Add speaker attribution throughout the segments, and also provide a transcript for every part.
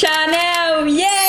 Speaker 1: ชาแนลเย้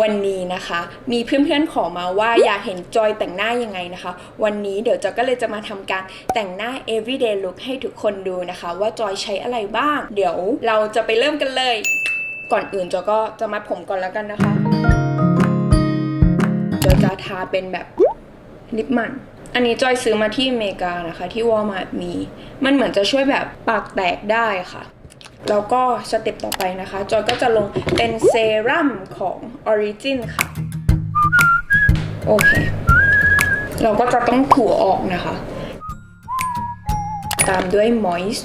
Speaker 1: วันนี้นะคะ มีเพื่อนๆขอมาว่าอยากเห็นจอยแต่งหน้ายังไงนะคะ วันนี้เดี๋ยวจอยก็เลยจะมาทำการแต่งหน้า everyday look ให้ทุกคนดูนะคะ ว่าจอยใช้อะไรบ้าง เดี๋ยวเราจะไปเริ่มกันเลย ก่อนอื่นจอยก็จะมัดผมก่อนแล้วกันนะคะจอยจะทาเป็นแบบลิปมันอันนี้จอยซื้อมาที่อเมริกานะคะ ที่วอลมาร์ทมี มันเหมือนจะช่วยแบบปากแตกได้ค่ะ แล้วก็สเต็ปต่อไปนะคะ จอยก็จะลงเป็นเซรั่มของ Origin ค่ะ โอเค เราก็จะต้องถูออกนะคะ ตามด้วย Moist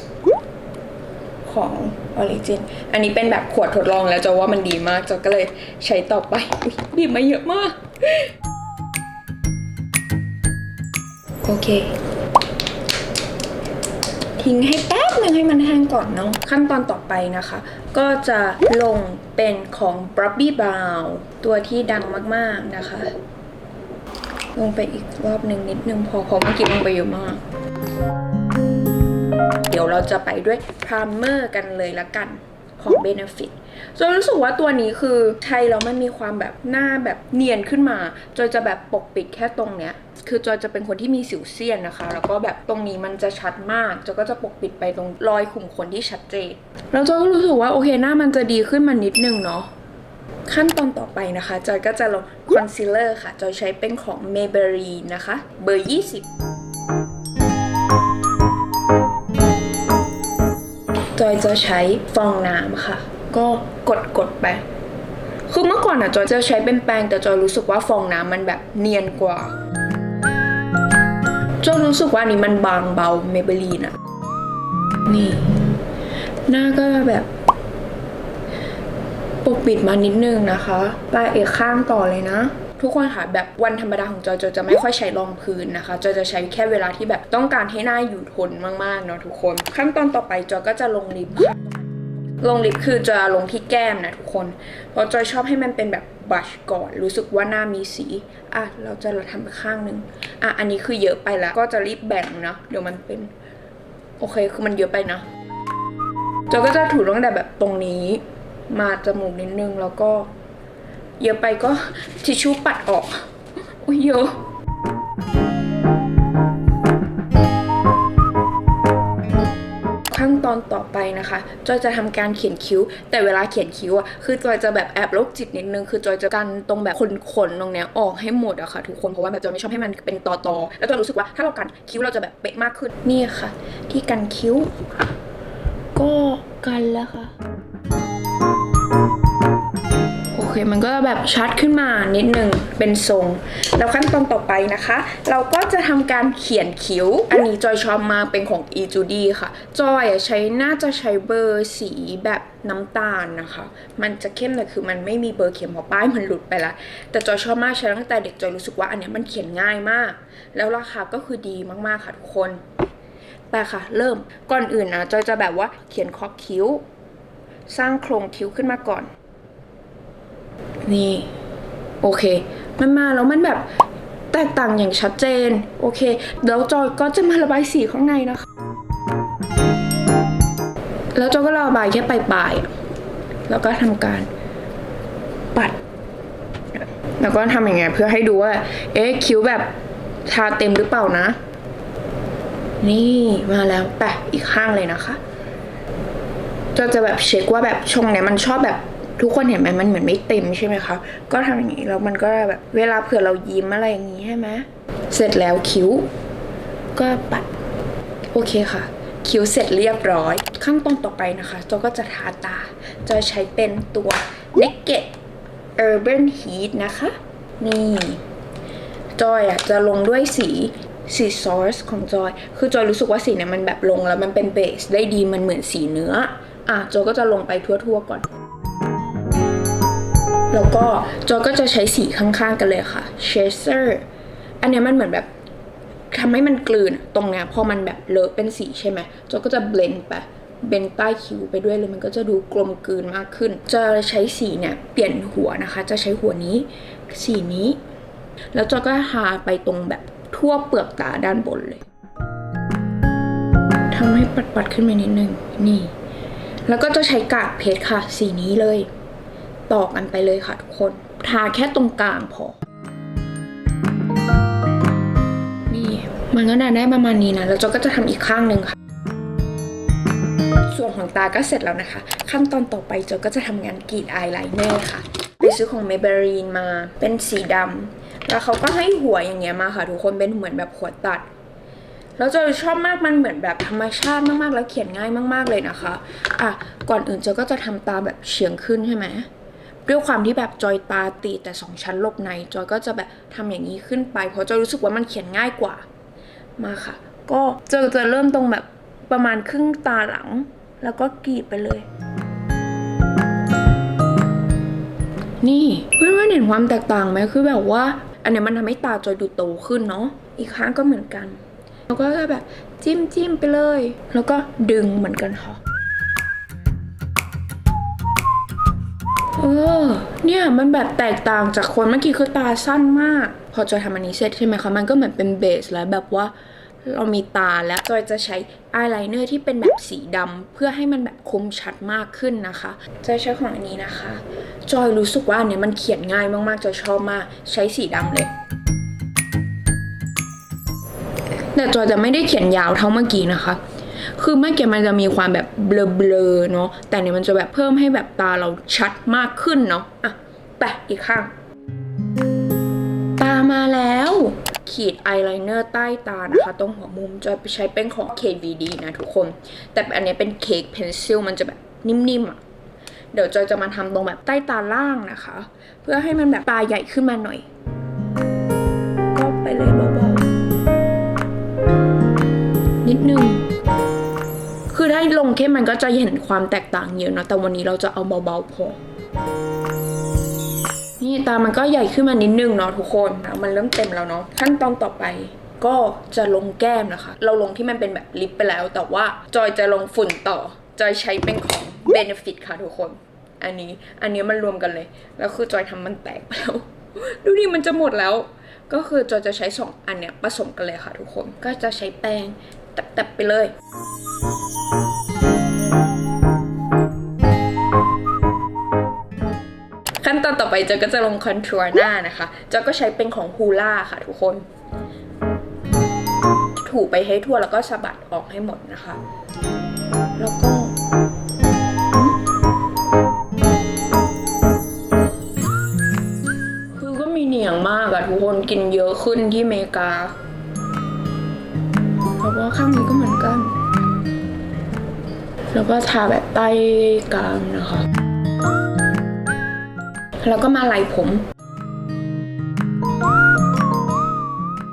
Speaker 1: ของ Origin อันนี้เป็นแบบขวดทดลองแล้วจอยว่ามันดีมากจอยก็เลยใช้ต่อไปอบีบมาเยอะมาก โอเค ทิ้งให้แป๊บนึงให้มันแห้งก่อนเนาะขั้นตอนต่อไปนะคะ ก็จะลงเป็นของ b r o b b y Brown ตัวที่ดังมากๆนะคะ ลงไปอีกรอบหนึ่งนิดนึงพอเพราะเมื่อกี้ลงไปเยอะมาก เดี๋ยวเราจะไปด้วยพร i เมอร์กันเลยละกันของ Benefit จอยรู้สึกว่าตัวนี้คือใช้แล้วมันมีความแบบหน้าแบบเนียนขึ้นมาจอยจะแบบปกปิดแค่ตรงเนี้ย คือจอยจะเป็นคนที่มีสิวเซียนนะคะ แล้วก็แบบตรงนี้มันจะชัดมากจอยก็จะปกปิดไปตรงรอยขุมขนที่ชัดเจนแล้วจอยก็รู้สึกว่าโอเคหน้ามันจะดีขึ้นมานิดนึงเนาะขั้นตอนต่อไปนะคะ จอยก็จะลงคอนซีลเลอร์ค่ะ จอยใช้เป็นของ Maybelline นะคะ เบอร์ 20 จอยจะใช้ฟองน้ำค่ะ ก็กดกดๆไป คือเมื่อก่อนอะจอจะใช้เป็นแปรงแต่จอรู้สึกว่าฟองน้ำมันแบบเนียนกว่า จอรู้สึกว่าอันนี้มันบางเบาเมเบลีนอะนี่ หน้าก็แบบปกปิดมานิดนึงนะคะไปอีกข้างต่อเลยนะ ทุกคนค่ะแบบวันธรรมดาของจอจอจะไม่ค่อยใช้รองพื้นนะคะ จอจะใช้แค่เวลาที่แบบต้องการให้หน้าอยู่ทนมากๆเนาะทุกคน ขั้นตอนต่อไปจอก็จะลงลิปค่ะ ลงลิปคือจะลงที่แก้มนะทุกคน เพราะจอยชอบให้มันเป็นแบบบัชก่อน รู้สึกว่าหน้ามีสี อะ เราจะทำข้างนึง อะ อันนี้คือเยอะไปแล้วก็จะรีบแบ่งนะเดี๋ยวมันเป็น โอเค คือมันเยอะไปนะจอยก็จะถูตั้งแต่แบบตรงนี้ มาจมูกนิดนึง แล้วก็ เยอะไปก็ทิชชู่ปัดออก อุ้ยเยอะ อนต่อไปนะคะจอยจะทำการเขียนคิ้ว แต่เวลาเขียนคิ้วอะคือจอยจะแบบแอบโรคจิตนิดนึงคือจอยจะกันตรงแบบขนๆตรงเนี้ยออกให้หมดอะค่ะทุกคนเพราะว่าแบบจอยไม่ชอบให้มันเป็นตอๆแล้วจอยรู้สึกว่าถ้าเรากันคิ้วเราจะแบบเป๊ะมากขึ้นนี่ค่ะ ที่กันคิ้ว ก็กันแล้วค่ะ เคมันก็แบบชัดขึ้นมานิดนึงเป็นทรง แล้วขั้นตอนต่อไปนะคะ เราก็จะทำการเขียนคิ้ว อันนี้จอยชอบมาเป็นของ e j u d y ค่ะ จอยใช้น่าจะใช้เบอร์สีแบบน้ำตาลนะคะ มันจะเข้มแต่คือมันไม่มีเบอร์เขียนเพราะป้ายมันหลุดไปล้วแต่จอยชอบมากใช้ตั้งแต่เด็กจอยรู้สึกว่าอันเนี้ยมันเขียนง่ายมาก แล้วราคาก็คือดีมากๆค่ะทุกคนไปค่ะ เริ่มก่อนอื่นนะจอยจะแบบว่าเขียนคอคิ้ว สร้างโครงคิ้วขึ้นมาก่อน นี่ โอเค มันมาแล้วมันแบบแตกต่างอย่างชัดเจน โอเค แล้วจอยก็จะมาระบายสีข้างในนะคะ แล้วจอยก็ระบายแค่ปลายๆแล้วก็ทำการปัด แล้วก็ทำอย่างไงเพื่อให้ดูว่า เอ๊ะคิ้วแบบทาเต็มหรือเปล่านะ นี่มาแล้วแปะอีกข้างเลยนะคะจะจะแบบเช็คว่าแบบช่องเนี้ยมันชอบแบบ ทุกคนเห็นไหมมันเหมือนไม่เต็มใช่ไหมคะก็ทำอย่างนี้แล้วมันก็แบบเวลาเผื่อเรายิ้มอะไรอย่างนี้ใช่ไหมเสร็จแล้วคิ้ว ก็ปัดโอเคค่ะ คิ้วเสร็จเรียบร้อย ขั้นตอนต่อไปนะคะจอก็จะทาตาจอใช้เป็นตัว Naked Urban Heat นะคะ นี่จอยอะจะลงด้วยสีสีซอสของจอย คือจอยรู้สึกว่าสีเนี่ยมันแบบลงแล้วมันเป็นเบสได้ดีมันเหมือนสีเนื้อ อะจอยก็จะลงไปทั่วๆก่อน แล้วก็จอยก็จะใช้สีข้างๆกันเลยค่ะเชเซอร์อันนี้มันเหมือนแบบทำให้มันกลืนตรงเนี้ยพอมันแบบเลอะเป็นสีใช่ไหมจอยก็จะเบลนไปเบนใต้คิ้วไปด้วยเลยมันก็จะดูกลมกลืนมากขึ้น จะใช้สีเนี่ยเปลี่ยนหัวนะคะ จะใช้หัวนี้ สีนี้ แล้วจอยก็ทาไปตรงแบบทั่วเปลือกตาด้านบนเลยทำให้ปัดๆขึ้นไปนิดนึงนี่ แล้วก็จะใช้กากเพชรค่ะ สีนี้เลย ต่อกันไปเลยค่ะทุกคน ทาแค่ตรงกลางพอ นี่ มันก็น่าได้ประมาณนี้นะ แล้วจอก็จะทำอีกข้างหนึ่งค่ะ ส่วนของตาก็เสร็จแล้วนะคะ ขั้นตอนต่อไปจอก็จะทำงานกรีดอายไลเนอร์ค่ะ ไปซื้อของ Maybelline มา เป็นสีดำ แล้วเขาก็ให้หัวอย่างเงี้ยมาค่ะ ทุกคน เป็นเหมือนแบบหัวตัดแล้วจอชอบมากมันเหมือนแบบธรรมชาติมากๆ แล้วเขียนง่ายมาก ๆ เลยนะคะ อะ ก่อนอื่นจอก็จะทำตาแบบเฉียงขึ้นใช่ไหม ด้วยความที่แบบจอยตาตีแต่สองชั้นลบใน จอยก็จะแบบทำอย่างนี้ขึ้นไป เพราะจอยรู้สึกว่ามันเขียนง่ายกว่ามาค่ะ ก็จะจะเริ่มตรงแบบประมาณครึ่งตาหลัง แล้วก็กรีดไปเลย นี่เพื่อนๆเห็นความแตกต่างไหมคือแบบว่า อันเนี้ยมันทำให้ตาจอยดูโตขึ้นเนาะอีกครั้งก็เหมือนกัน แล้วก็แบบจิ้มจิ้มไปเลย แล้วก็ดึงเหมือนกันค่ะ เออ เนี่ยมันแบบแตกต่างจากคนเมื่อกี้คือตาสั้นมาก พอจอยทำอันนี้เสร็จใช่ไหมคะ มันก็เหมือนเป็นเบสแล้วแบบว่าเรามีตาแล้วจอยจะใช้อายไลเนอร์ที่เป็นแบบสีดำเพื่อให้มันแบบคมชัดมากขึ้นนะคะจอยใช้ของอันนี้นะคะ จอยรู้สึกว่าอันเนี้ยมันเขียนง่ายมากๆจอยชอบมากใช้สีดำเลยแต่จอยจะไม่ได้เขียนยาวเท่าเมื่อกี้นะคะ คือเมื่อกี้มันจะมีความแบบเบลอๆเนาะ แต่เนี่ยมันจะแบบเพิ่มให้แบบตาเราชัดมากขึ้นเนาะ อะไปอีกข้าง ตามาแล้ว ขีดอายไลเนอร์ใต้ตานะคะ ตรงหัวมุมจอยไปใช้เป็นของ KVD นะทุกคน แต่อันเนี้ยเป็นเค้กเพนซิลมันจะแบบนิ่มๆอะเดี๋ยวจอยจะมาทำตรงแบบใต้ตาล่างนะคะ เพื่อให้มันแบบตาใหญ่ขึ้นมาหน่อย ลงเข้มมันก็จะเห็นความแตกต่างเยอะเนะแต่วันนี้เราจะเอาเบาๆพอ นี่ตามันก็ใหญ่ขึ้นมานิดนึงเนาะทุกคนมันเริ่มเต็มแล้วเนาะขั้นตอนต่อไปก็จะลงแก้มนะคะ เราลงที่มันเป็นแบบลิปไปแล้ว แต่ว่าจอยจะลงฝุ่นต่อ จอยใช้เป็นของ Benefit ค่ะทุกคน อันนี้ อันนี้มันรวมกันเลย แล้วคือจอยทำมันแตกไปแล้ว ดูดิมันจะหมดแล้ว ก็คือจอยจะใช้สองอันเนี้ยผสมกันเลยค่ะทุกคน ก็จะใช้แป้งแตบๆไปเลย ไปเจอก็จะลงคอนทัวร์หน้านะคะเจอก็ใช้เป็นของฮูล่าค่ะทุกคน ถูไปให้ทั่วแล้วก็สะบัดออกให้หมดนะคะ แล้วก็คือก็มีเหนียงมากอะทุกคนกินเยอะขึ้นที่อเมริกาแล้วก็ข้างนี้ก็เหมือนกัน แล้วก็ทาแบบใต้กลางนะคะ แล้วก็มาไหลผม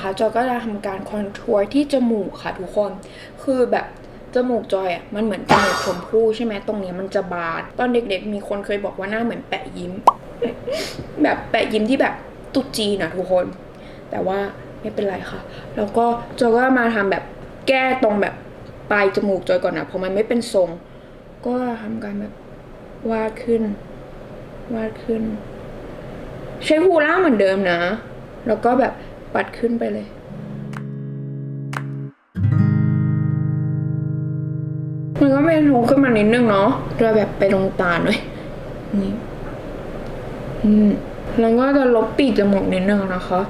Speaker 1: ค่ะจอยก็จะทำการคอนทัวร์ที่จมูกค่ะทุกคน คือแบบจมูกจอยอะมันเหมือนจมูกชมพู่ใช่ไหมตรงเนี้ยมันจะบานตอนเด็กๆ มีคนเคยบอกว่าหน้าเหมือนแปะยิ้ม แบบแปะยิ้มที่แบบตุ๊จีนอะทุกคน แต่ว่าไม่เป็นไรค่ะ แล้วก็จอยก็มาทำแบบแก้ตรงแบบปลายจมูกจอยก่อนนะเพราะมันไม่เป็นทรง ก็ทำการแบบวาดขึ้น วาดขึ้น ใช้ฮูล่าเหมือนเดิมนะ แล้วก็แบบปัดขึ้นไปเลยมันก็เป็นโทขึ้นมานิดนึงเนาะโดยแบบไปตรงตาหน่อยนี่อืมแล้วก็จะลบปีกจมูกนิดนึงนะคะ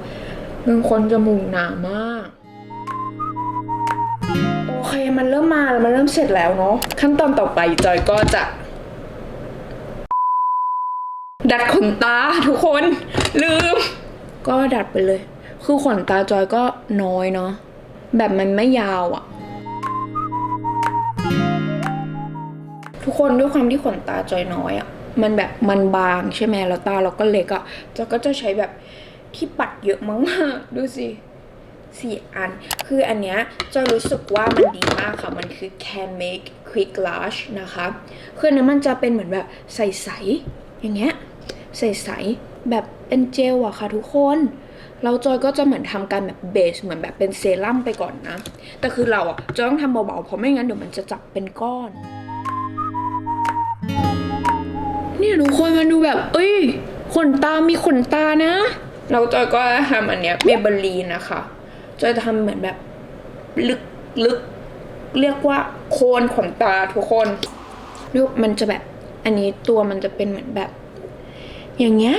Speaker 1: เป็นคนจมูกหนามาก โอเคมันเริ่มมาแล้วมันเริ่มเสร็จแล้วเนาะขั้นตอนต่อไปจอยก็จะ ดัดขนตาทุกคนลืม ก็ดัดไปเลย คือขนตาจอยก็น้อยเนาะแบบมันไม่ยาวอะ่ะ ทุกคนด้วยความที่ขนตาจอยน้อยอะ่ะมันแบบมันบางใช่ไหมแล้วตาเราก็เล็กอะ่ะจอยก็จะใช้แบบที่ปัดเยอะมากๆดูสิสี่อัน คืออันเนี้ยจอยรู้สึกว่ามันดีมากค่ะ มันคือ Can Make Quick Lash นะคะ คืออันนี้มันจะเป็นเหมือนแบบใส ๆ อย่างเงี้ย ใสๆแบบเป็นเจลอะค่ะทุกคนเราจอยก็จะเหมือนทำการแบบเบสเหมือนแบบเป็นเซรั่มไปก่อนนะ แต่คือเราอะจะต้องทำเบาๆเพราะไม่งั้นเดี๋ยวมันจะจับเป็นก้อน เนี่ยทุกคนมันดูแบบ เอ้ยขนตามีขนตานะ เราจอยก็ทำอันเนี้ยเบเบอรีนนะคะ จอยจะทำเหมือนแบบลึกลึกเรียกว่าโคนขนตาทุกคนดูมันจะแบบอันนี้ตัวมันจะเป็นเหมือนแบบ อย่างเงี้ย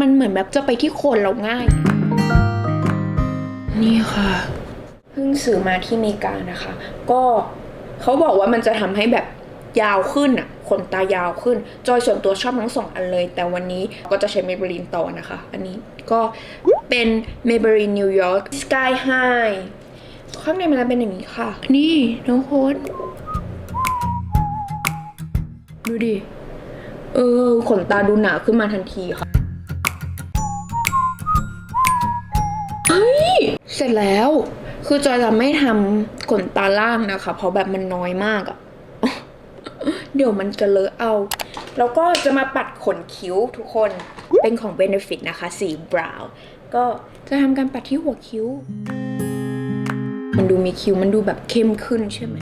Speaker 1: มันเหมือนแบบจะไปที่โคนเราง่าย นี่ค่ะ เพิ่งซื้อมาที่อเมริกานะคะ ก็เขาบอกว่ามันจะทำให้แบบยาวขึ้นอะขนตายาวขึ้น จอยส่วนตัวชอบทั้งสองอันเลย แต่วันนี้ก็จะใช้ Maybelline ต่อนะคะ อันนี้ก็เป็น Maybelline New York Sky High ข้างในมันจะเป็นอย่างนี้ค่ะ นี่น้องโค้ดดูดิ เออ ขนตาดูหนาขึ้นมาทันทีค่ะเฮ้ย เสร็จแล้ว คือจอยจะไม่ทำขนตาล่างนะคะ เพราะแบบมันน้อยมากอะเดี๋ยวมันจะเลอะเอา แล้วก็จะมาปัดขนคิ้วทุกคน เป็นของ Benefit นะคะ สีบราวน์ ก็จะทำการปัดที่หัวคิ้ว มันดูมีคิ้ว มันดูแบบเข้มขึ้นใช่ไหม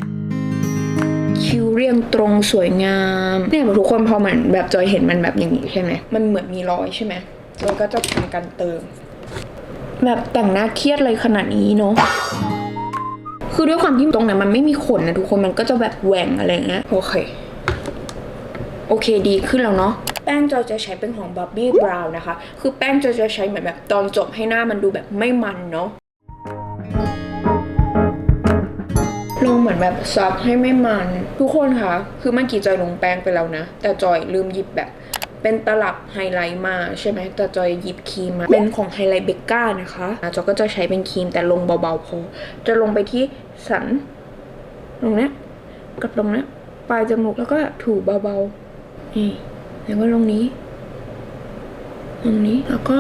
Speaker 1: คิวเรียงตรงสวยงามเนี่ยทุกคนพอมันแบบจอยเห็นมันแบบอย่างนี้ใช่ไหมมันเหมือนมีรอยใช่ไหมจอยก็จะทำการเติม แบบแต่งหน้าเครียดเลยขนาดนี้เนาะคือด้วยความที่ตรงนั้นมันไม่มีขนนะทุกคนมันก็จะแบบแหว่งอะไรเงี้ยโอเค โอเคดีขึ้นแล้วเนาะแป้งจอยจะใช้เป็นของ Bobbi Brown นะคะ คือแป้งจอยจะใช้เหมือนแบบตอนจบให้หน้ามันดูแบบไม่มันเนาะ ลงเหมือนแบบซับให้ไม่มัน ทุกคนคะคือเมื่อกี้จอยลงแป้งไปแล้วนะ แต่จอยลืมหยิบแบบ เป็นตลับไฮไลท์มาใช่ไหมแต่จอยหยิบครีมมา เป็นของไฮไลท์เบกก้านะคะจอยก็จะใช้เป็นครีมแต่ลงเบาๆพอจะลงไปที่สันตรงเนี้ยกับตรงเนี้ยปลายจมูกแล้วก็ถูเบาๆนี่แล้วก็ตรงนี้ ตรงนี้แล้วก็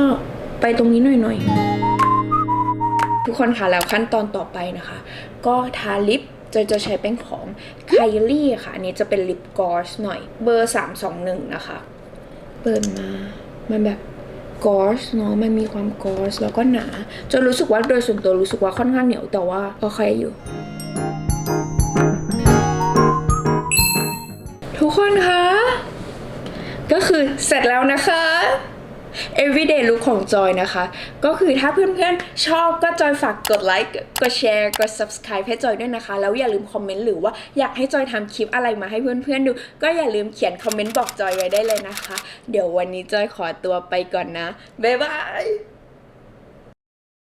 Speaker 1: ไปตรงนี้หน่อยๆ ทุกคนคะแล้วขั้นตอนต่อไปนะคะ ก็ทาลิปจะจะใช้เป็นของ Kylie ค่ะ อันนี้จะเป็นลิปกอสหน่อยเบอร์ 321 นะคะ เปิดมา มันแบบกอสเนาะมันมีความกอสแล้วก็หนาจะรู้สึกว่าโดยส่วนตัวรู้สึกว่าค่อนข้างเหนียวแต่ว่าโอเคอยู่ ทุกคนคะ ก็คือเสร็จแล้วนะคะ everyday look ของจอยนะคะ ก็คือถ้าเพื่อนๆ ชอบก็จอยฝากกดไลค์กดแชร์กด subscribe ให้จอยด้วยนะคะ แล้วอย่าลืมคอมเมนต์หรือว่าอยากให้จอยทำคลิปอะไรมาให้เพื่อนๆดู ก็อย่าลืมเขียนคอมเมนต์บอกจอยไว้ได้เลยนะคะ เดี๋ยววันนี้จอยขอตัวไปก่อนนะ บ๊ายบาย